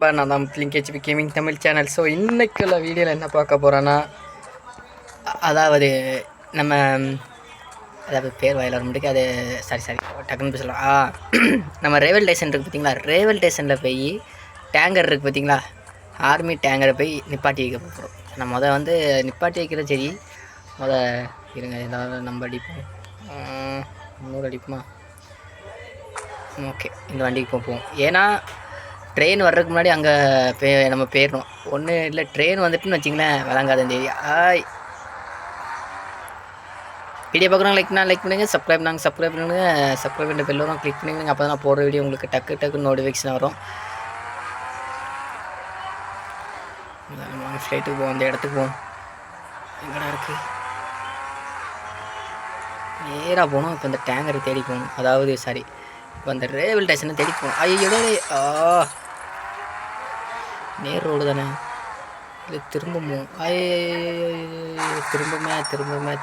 இப்போ நான் தான் linkage gaming Tamil channel so இன்னைக்குள்ள வீடியோவில் என்ன பார்க்க போகிறேன்னா அதாவது நம்ம அதாவது பேர் வாயில் வர முடியாது. அது சாரி சாரி டக்குன்னு பேசலாம் ஆ நம்ம ரேவல் ஸ்டேஷன் இருக்குது பார்த்தீங்களா? ரேவல் ஸ்டேஷனில் போய் டேங்கர் இருக்குது பார்த்தீங்களா? ஆர்மி டேங்கரை போய் நிப்பாட்டி வைக்க போகிறோம் நம்ம முத வந்து நிப்பாட்டி வைக்கிறது சரி. முத இருங்க ஏதாவது நம்ம அடிப்போம். நூறு அடிப்போமா? ஓகே. இந்த வண்டிக்கு போவோம் ஏன்னா ட்ரெயின் வர்றதுக்கு முன்னாடி அங்கே பே நம்ம போயிடணும் ஒன்று இல்லை ட்ரெயின் வந்துட்டுன்னு வச்சிங்களேன் விளங்காத இந்த ஏரியா ஆய். வீடியோ பார்க்குறோம் லைக் லைக் பண்ணுங்கள் சப்ஸ்கிரைப் நாங்கள் சப்ஸ்கிரைப் பண்ணுங்க. சப்ஸ்கிரைப் பண்ணி பெல்லோரும் கிளிக் பண்ணுங்க அப்போ தான் நான் போடுற வீடியோ உங்களுக்கு டக்கு டக்கு நோட்டிஃபிகேஷன் வரும். ஃப்ளைட்டுக்கு போவோம். அந்த இடத்துக்கு போவோம். எங்கடா இருக்குது நேராக போகணும். இப்போ இந்த டேங்கரை தேடி போகணும். அதாவது சாரி இப்போ அந்த ரயில்வே ஸ்டேஷனை தேடி போகணும். ஐயோ ஆ. நேர் ரோடு தானே? இல்லை திரும்பவும் ஐயோ திரும்பமே? திரும்பமே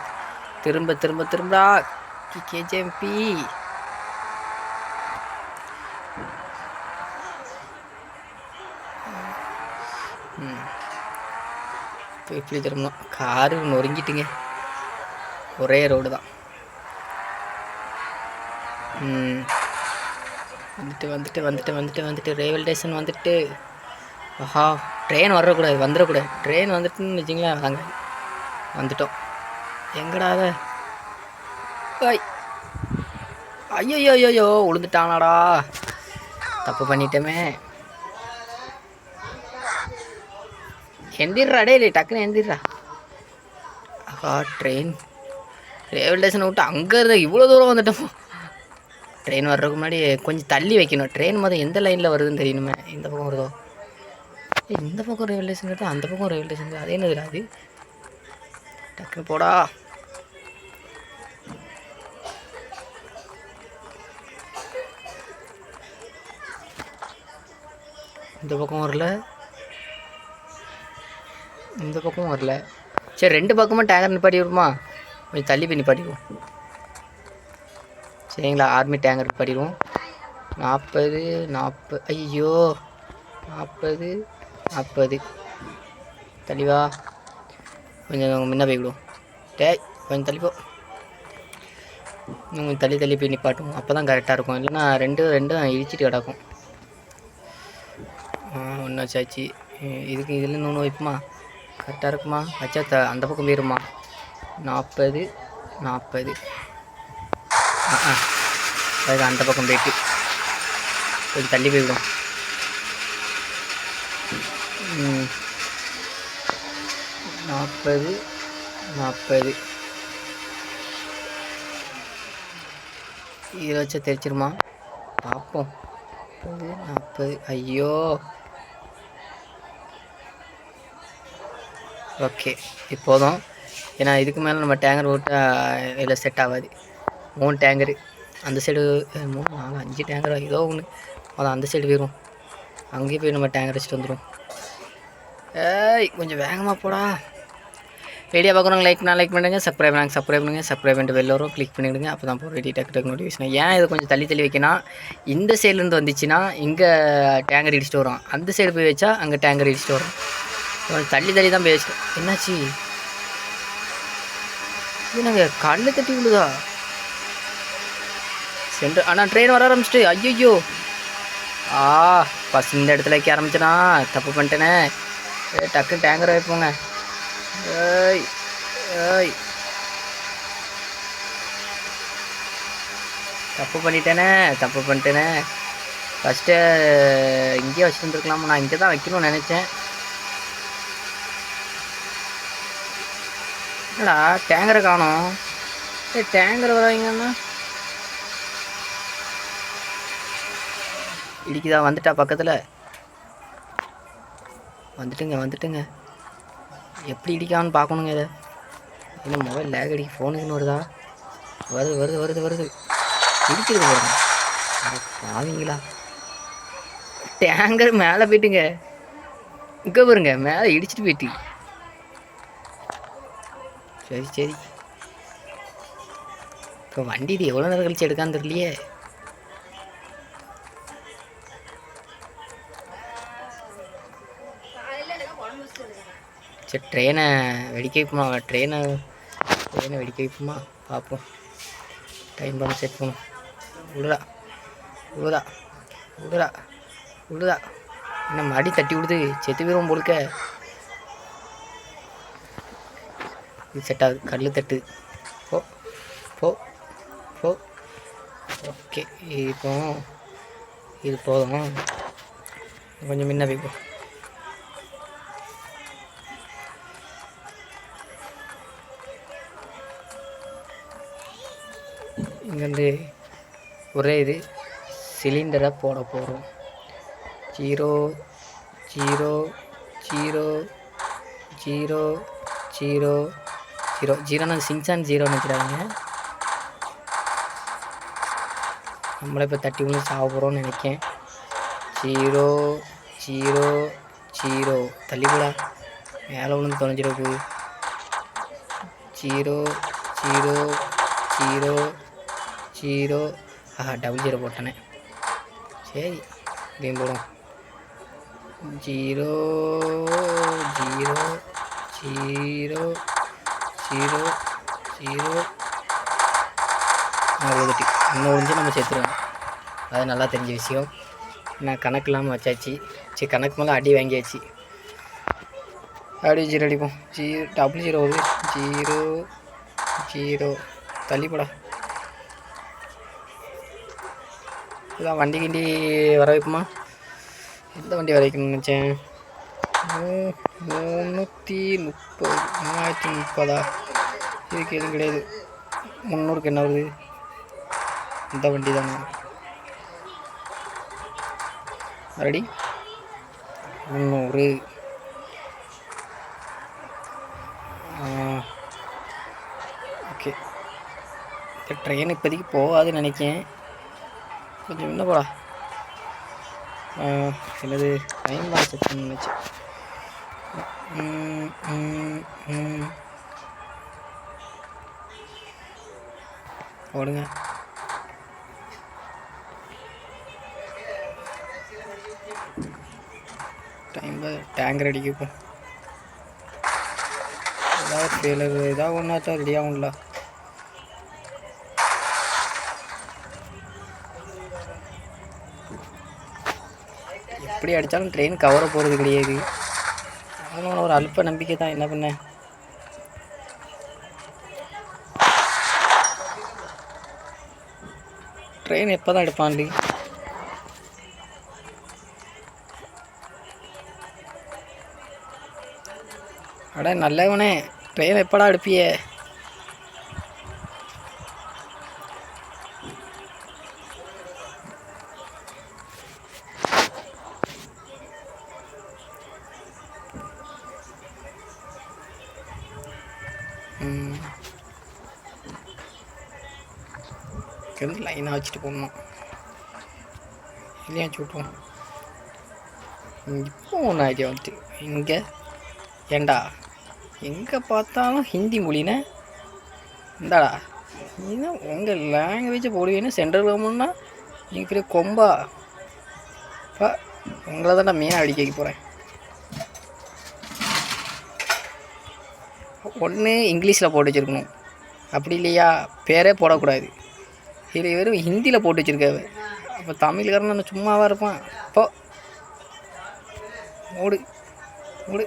திரும்ப திரும்ப திரும்படா கேஜிஎம்பி இப்போ இப்படி திரும்பலாம் காரு நொறுங்கிட்டுங்க ஒரே ரோடு தான் ம் வந்துட்டு வந்துட்டு வந்துட்டு வந்துட்டு வந்துட்டு ரயில்வே ஸ்டேஷன் வந்துட்டு ஆஹா ட்ரெயின் வரக்கூடாது வந்துடக்கூடாது ட்ரெயின் வந்துட்டுன்னு வச்சிங்களேன் வாங்க வந்துட்டோம். எங்கடா அதை ஐயோ ஐயோ உளுந்துட்டானாடா. தப்பு பண்ணிட்டோமே. எந்திரா டே டக்குன்னு எந்திரா ஆஹா ட்ரெயின் ரயில்வே ஸ்டேஷனை விட்டு அங்கே இருந்த இவ்வளோ தூரம் வந்துட்டோம். ட்ரெயின் வர்றதுக்கு முன்னாடி கொஞ்சம் தள்ளி வைக்கணும். ட்ரெயின் மொதல் எந்த லைனில் வருதுன்னு தெரியணுமே. இந்த பக்கம் வருதோ? இந்த பக்கம் ரயில்வே ஸ்டேஷன் அந்த பக்கம் ரயில்வே ஸ்டேஷன் இருக்குது. அது அது டக்குனு போடா. இந்த பக்கம் வரல. இந்த பக்கம் வரல. சரி ரெண்டு பக்கமும் டேங்கர் நிப்பாட்டி விடுமா? கொஞ்சம் தள்ளி போய் நிப்பாட்டிடுவோம் சரிங்களா ஆர்மி டேங்கர் நிப்பாட்டிடுவோம். நாற்பது நாற்பது ஐயோ நாற்பது நாற்பது. தள்ளிவா. கொஞ்சம் முன்ன போய்விடுவோம் டே கொஞ்சம் தள்ளிப்போ. நீங்கள் இன்னும் தள்ளி தள்ளி போய் நிப்பாட்டுவோம் அப்போ தான் கரெக்டாக இருக்கும். இல்லைன்னா ரெண்டு ரெண்டும் இடிச்சிட்டு கிடக்கும். ஒன்றா சாச்சி இதுக்கு இதில் இன்னொன்று வைப்புமா? கரெக்டாக இருக்குமா? வச்சா த அந்த பக்கம் போயிருமா? நாற்பது நாற்பது. ஆ அந்த பக்கம் போயிட்டு. கொஞ்சம் தள்ளி போய்விடும் நாற்பது நாற்பது. இதில் வச்சா தெரிச்சிருமா பார்ப்போம். முப்பது நாற்பது. ஐயோ. ஓகே இப்போதும் ஏன்னா இதுக்கு மேலே நம்ம டேங்கர் போட்டால் இதில் செட் ஆகாது. மூணு டேங்கரு. அந்த சைடு மூணு நாலு அஞ்சு டேங்கர்? ஏதோ ஒன்று அதான் அந்த சைடு போயிடும் அங்கேயே போய் நம்ம டேங்கர் வச்சுட்டு வந்துடும் ஏய் கொஞ்சம் வேகமாக போடா. வீடியோ பார்க்குறவங்க லைக் லைக் பண்ணுங்க சப்ஸ்கிரைப் நாங்கள் சப்ஸ்கிரைப் பண்ணுங்கள் சப்ஸ்கிரைப் பண்ணிட்டு வெளில வரும் கிளிக் பண்ணிவிடுங்க அப்போ தான் போகிற வீடியோ டக்கு டக்கு நோட்டிஃபிகேஷன் ஏன் இது கொஞ்சம் தள்ளி தள்ளி வைக்கணும் இந்த சைட்லேருந்து வந்துச்சுன்னா இங்கே டேங்கர் இடிச்சிட்டு வரும். அந்த சைடு போய் வச்சா அங்கே டேங்கர் இடிச்சிட்டு வரும். கொஞ்சம் தள்ளி தள்ளி தான் போய் வச்சு என்னாச்சு? என்னங்க கண்ணு தட்டி விழுதா? சென்று ஆனால் ட்ரெயின் வர ஆரம்பிச்சிட்டு ஐயோ ஆ ஃபஸ்ட் இந்த இடத்துல வைக்க ஆரம்பிச்சேனா தப்பு பண்ணிட்டேனே. ஏய், டக்குன்னு டேங்கர் வைப்போங்க ஏய் ஏய். தப்பு பண்ணிட்டேனே தப்பு பண்ணிட்டேனே. ஃபஸ்ட்டு இங்கேயே வச்சுருந்துருக்கலாமா நான் இங்கே தான் வைக்கணும்னு நினச்சேன். என்னடா டேங்கரை காணும். ஏய் டேங்கர் வராங்கண்ணா இடிக்குதா? வந்துட்டா பக்கத்தில். வந்துட்டுங்க வந்துட்டுங்க. எப்படி இடிக்கான்னு பார்க்கணுங்க இதை? என்ன மொபைல் லேக் அடிக்க? ஃபோனுக்குன்னு வருதா? வருது வருது வருது வருது. இடிக்கிறது பாருங்க. அட பாவீங்களா. டேங்கர் மேலே போயிட்டுங்க. இங்கே பாருங்க மேலே இடிச்சிட்டு போயிட்டு. சரி சரி. இப்போ வண்டி இது எவ்வளோ நேரம் கழிச்சு எடுக்கான்னு தெரியலையே. சரி ட்ரெயினை வெடிக்க வைப்போமா ட்ரெயினை ட்ரெயினை வெடிக்க வைப்போமா பார்ப்போம். டைம் பண்ண செட் பண்ணும். விடுடா உழுதா விடுடா விடுதா என்ன மடி தட்டி விடுது? செத்து போயிடும் பொழுக்க இது செட் ஆகுது. கல் தட்டு. போ போ போ. ஓகே இப்போ இது போதும். கொஞ்சம் முன்ன போய் இங்கே இங்கேருந்து ஒரே இது சிலிண்டரை போட போகிறோம் zero zero zero zero zero zero. ஜீரோனா சிங்சான் ஜீரோ நினைக்கிறாங்க. நம்மளே இப்போ தட்டி ஒன்று சாக போகிறோம்னு நினைக்கேன். Zero zero zero. கூட மேலே ஒன்று தொலைஞ்சிட போகுது ஜீரோ ஜீரோ ஜீரோ. ஜீரோ ஆஹா டபுள் ஜீரோ போட்டனே. சரி கேம் போடும் zero zero zero zero zero. அறுபதுட்டு இன்னும் ஒழிஞ்சு நம்ம சேர்த்துருவோம். அது நல்லா தெரிஞ்ச விஷயம். நான் கணக்கு இல்லாமல் வச்சாச்சு. சரி கணக்கு மேலே அடி வாங்கியாச்சு. அப்படியே ஜீரோ அடிப்போம். ஜீரோ டபுள் ஜீரோ வருது ஜீரோ ஜீரோ. தள்ளிப்படா. இதான் வண்டி கிண்டி வர வைப்போமா? எந்த வண்டி வர வைக்கணும்னு நினச்சேன்? மூ- முந்நூற்றி முப்பது மூவாயிரத்தி முப்பதா? இதுக்கு எதுவும் கிடையாது. முந்நூறுக்கு என்ன வருது? இந்த வண்டி தானே ரெடி முந்நூறு ஓகே. இந்த ட்ரெயின் இப்போதைக்கு போகாதுன்னு நினைக்கேன். கொஞ்சம் என்ன போடா? என்னது டைம் பாஸ் செக் பண்ண டைம் டேங்கர் அடிக்கப்போம் ஏதாவது ஃபெயிலர் ஏதாவது ஒன்றாச்சா ரெடி ஆகும்ல. எப்படி அடித்தாலும் ட்ரெயின் கவர போகிறது கிடையாது. அதனால ஒரு அல்ப நம்பிக்கை தான். என்ன பண்ண? ட்ரெயின் எப்போ தான் எடுப்பான்டி அட நல்லவனே ட்ரெயின் எப்படா எடுப்பியே? இங்கேருந்து லைனாக வச்சுட்டு போகணும். இல்லையா விட்டுருவோம் இப்போ ஒன்று ஐடியா வந்துட்டு இங்கே ஏண்டா? எங்கே பார்த்தாலும் ஹிந்தி மொழினே? இந்தாடா. நீனா உங்கள் லாங்குவேஜை போடுவீங்கன்னா சென்ட்ரல் கவர்மெண்ட்னா நீங்கள் பெரிய கொம்பா. பா உங்களை தான் மெயினாக அடிக்க போகிறேன் ஒன்று இங்கிலீஷில் போட்டு வச்சுருக்கணும். அப்படி இல்லையா? பேரே போடக்கூடாது. இது வெறும் ஹிந்தியில் போட்டு வச்சுருக்காரு. அப்போ தமிழ்காரன் நான் சும்மாவாக இருப்பான். போ. மூடு. மூடு.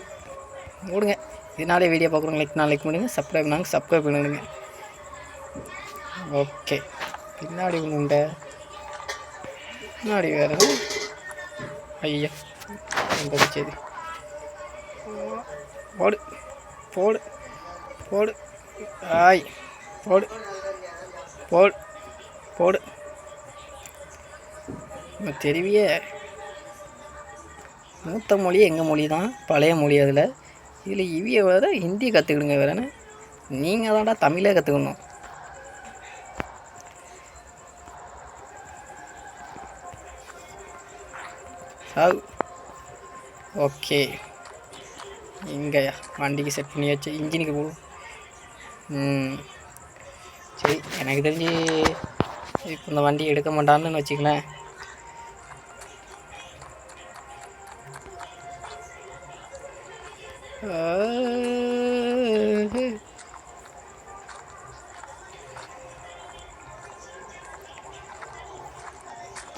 மூடுங்க. இதனாலே வீடியோ பார்க்குறவங்க லைக் நான் லைக் பண்ணுங்க. சப்ஸ்கிரைப் நாங்கள் சப்ஸ்கிரைப் பண்ணிடுங்க ஓகே பின்னாடி ஒன்று உண்டை. பின்னாடி வேறு ஐயா. வச்சது போடு. போடு. போடு. ஆய் போடு. போடு போடு. நம்ம தெரியவியே மூத்த மொழி எங்கள் மொழி தான் பழைய மொழி அதில். இதில் இவிய வேறு ஹிந்தி கற்றுக்கிடுங்க வேறேன்னு நீங்கள் தான்டா தமிழே கற்றுக்கணும் சாவு ஓகே. இங்கே வண்டிக்கு செட் பண்ணியாச்சு. இன்ஜினுக்கு போடும் சரி எனக்கு தெரிஞ்சு இப்போ இந்த வண்டி எடுக்க மாட்டான்னு வச்சுக்கலேன்.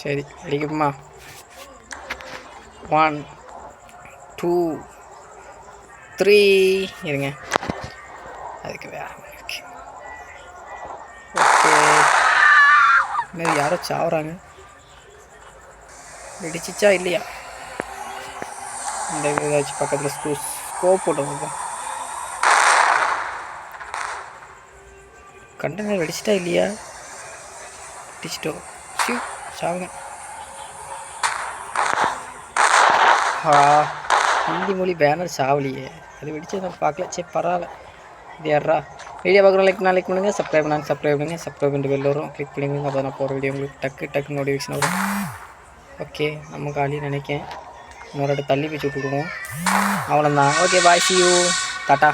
சரி அடிக்குமா ஒன் டூ த்ரீ இருங்க. அதுக்கு வேற ஓகே. இன்னும் யாரோ சாவுறாங்க. வெடிச்சிச்சா இல்லையா? இந்த ஏதாச்சும் பக்கத்தில் ஸ்கூ ஸ்கோப் போட்டு கண்டனர் வெடிச்சிட்டா இல்லையா? வெடிச்சிட்டோம் ஷூ சாவுங்க. ஹிந்தி மொழி பேனர் சாவலியே. அது வெடிச்சு நான் பார்க்கல. சரி பரவாயில்ல. இது யாரா வீடியோ பார்க்குறோம் லைக் நான் லைக் பண்ணுங்கள் சப்ஸ்கிரைப் பண்ணாங்க சப்ஸ்கிரைப் பண்ணுங்கள் சப்ஸ்கிரைப் பண்ணிட்டு வெளில வரும் கிளிக் பண்ணிங்க அப்போ நான் போகிற வீடியோ உங்களுக்கு டக்கு டக்கு நோட்டிஃபிகேஷன் வரும் ஓகே நம்ம காலி நினைக்கேன் இன்னொரு தள்ளி போய் விட்டுருவோம் அவ்வளோதான் okay bye see you tata